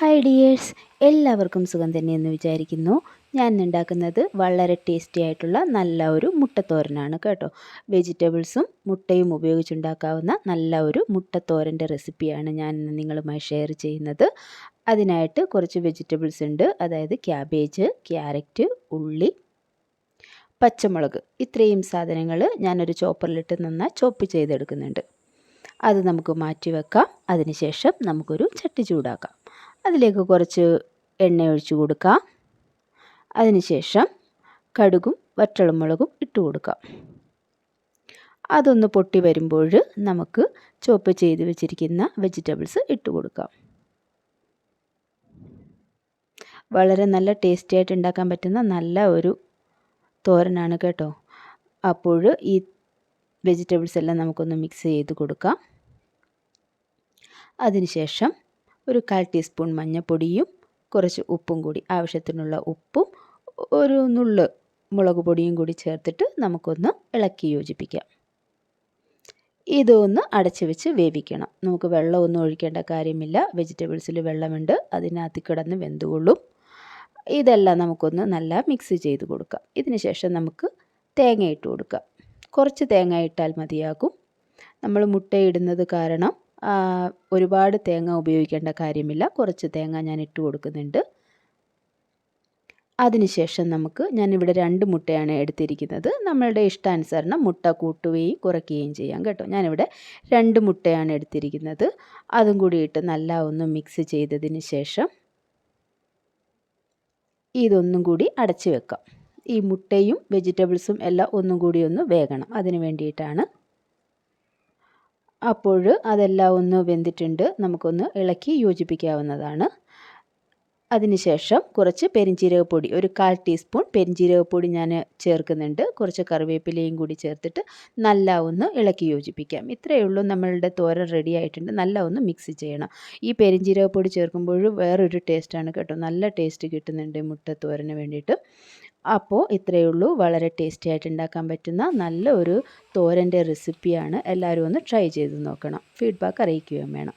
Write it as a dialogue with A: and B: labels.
A: Hi dears എല്ലാവർക്കും സുഖം തന്നെയെന്ന് വിചാരിക്കുന്നു. ഞാൻ ഉണ്ടാക്കുന്നത് വളരെ ടേസ്റ്റി ആയിട്ടുള്ള നല്ല ഒരു മുട്ടത്തോരനാണ് കേട്ടോ. വെജിറ്റബിൾസും മുട്ടയും ഉപയോഗിച്ചുണ്ടാക്കാവുന്ന നല്ല ഒരു മുട്ടത്തോരന്റെ റെസിപ്പിയാണ് ഞാൻ നിങ്ങളുമായി ഷെയർ ചെയ്യുന്നത്. അതിനായിട്ട് കുറച്ച് വെജിറ്റബിൾസ് ഉണ്ട്. അതായത് ക്യാബേജ് ക്യാരറ്റ് ഉള്ളി പച്ചമുളക്. ഇത്രയും സാധനങ്ങൾ ഞാനൊരു ചോപ്പറിലിട്ട് നന്നായി ചോപ്പ് ചെയ്തെടുക്കുന്നുണ്ട്. അത് നമുക്ക് മാറ്റി വെക്കാം അതിനുശേഷം നമുക്കൊരു ചട്ടി ചൂടാക്കാം. അതിലേക്ക് കുറച്ച് എണ്ണ ഒഴിച്ചു കൊടുക്കാം. അതിനുശേഷം കടുകും വറ്റളമുളകും ഇട്ട് കൊടുക്കാം. അതൊന്ന് പൊട്ടി വരുമ്പോൾ നമുക്ക് ചോപ്പ് ചെയ്ത് വെച്ചിരിക്കുന്ന വെജിറ്റബിൾസ് ഇട്ട് കൊടുക്കാം. വളരെ നല്ല ടേസ്റ്റി ആയിട്ട് ഉണ്ടാക്കാൻ പറ്റുന്ന നല്ല ഒരു തോരനാണ് കേട്ടോ. അപ്പോൾ ഈ വെജിറ്റബിൾസ് എല്ലാം നമുക്കൊന്ന് മിക്സ് ചെയ്ത് കൊടുക്കാം. അതിനുശേഷം ഒരു കാൽ ടീസ്പൂൺ മഞ്ഞൾപ്പൊടിയും കുറച്ച് ഉപ്പും കൂടി ആവശ്യത്തിനുള്ള ഉപ്പും ഒരു നുള്ള് മുളക് പൊടിയും കൂടി ചേർത്തിട്ട് നമുക്കൊന്ന് ഇളക്കി യോജിപ്പിക്കാം. ഇതൊന്ന് അടച്ചു വെച്ച് വേവിക്കണം. നമുക്ക് വെള്ളമൊന്നും ഒഴിക്കേണ്ട കാര്യമില്ല. വെജിറ്റബിൾസിൽ വെള്ളമുണ്ട്. അതിനകത്ത് കിടന്ന് വെന്തുകൊള്ളും. ഇതെല്ലാം നമുക്കൊന്ന് നല്ല മിക്സ് ചെയ്ത് കൊടുക്കാം. ഇതിന് ശേഷം നമുക്ക് തേങ്ങ ഇട്ട് കൊടുക്കാം. കുറച്ച് തേങ്ങ ഇട്ടാൽ മതിയാകും. നമ്മൾ മുട്ടയിടുന്നത് കാരണം ഒരുപാട് തേങ്ങ ഉപയോഗിക്കേണ്ട കാര്യമില്ല. കുറച്ച് തേങ്ങ ഞാൻ ഇട്ട് കൊടുക്കുന്നുണ്ട്. അതിനുശേഷം നമുക്ക് ഞാനിവിടെ രണ്ട് മുട്ടയാണ് എടുത്തിരിക്കുന്നത്. നമ്മളുടെ ഇഷ്ടാനുസരണം മുട്ട കൂട്ടുകയും കുറയ്ക്കുകയും ചെയ്യാം കേട്ടോ. ഞാനിവിടെ രണ്ട് മുട്ടയാണ് എടുത്തിരിക്കുന്നത്. അതും കൂടി ഇട്ട് നല്ല ഒന്ന് മിക്സ് ചെയ്തതിന് ശേഷം ഇതൊന്നും കൂടി അടച്ചു വെക്കാം. ഈ മുട്ടയും വെജിറ്റബിൾസും എല്ലാം ഒന്നും കൂടി ഒന്ന് വേകണം. അതിന് വേണ്ടിയിട്ടാണ് അപ്പോൾ അതെല്ലാം ഒന്ന് വെന്തിട്ടുണ്ട്. നമുക്കൊന്ന് ഇളക്കി യോജിപ്പിക്കാവുന്നതാണ്. അതിനുശേഷം കുറച്ച് പെരിഞ്ചീരകപ്പൊടി ഒരു കാൽ ടീസ്പൂൺ പെരിഞ്ചീരകപ്പൊടി ഞാൻ ചേർക്കുന്നുണ്ട്. കുറച്ച് കറിവേപ്പിലയും കൂടി ചേർത്തിട്ട് നല്ല ഒന്ന് ഇളക്കി യോജിപ്പിക്കാം. ഇത്രയേ ഉള്ളൂ നമ്മളുടെ തോരൻ റെഡി ആയിട്ടുണ്ട്. നല്ല ഒന്ന് മിക്സ് ചെയ്യണം. ഈ പെരിഞ്ചീരകപ്പൊടി ചേർക്കുമ്പോഴും വേറൊരു ടേസ്റ്റാണ് കേട്ടോ. നല്ല ടേസ്റ്റ് കിട്ടുന്നുണ്ട് മുട്ട തോരന് വേണ്ടിയിട്ട്. അപ്പോൾ ഇത്രയേ ഉള്ളൂ. വളരെ ടേസ്റ്റി ആയിട്ട് ഉണ്ടാക്കാൻ പറ്റുന്ന നല്ല ഒരു തോരന്റെ റെസിപ്പിയാണ് എല്ലാവരും ഒന്ന് ട്രൈ ചെയ്ത് നോക്കണം. ഫീഡ്ബാക്ക് അറിയിക്കുകയും വേണം.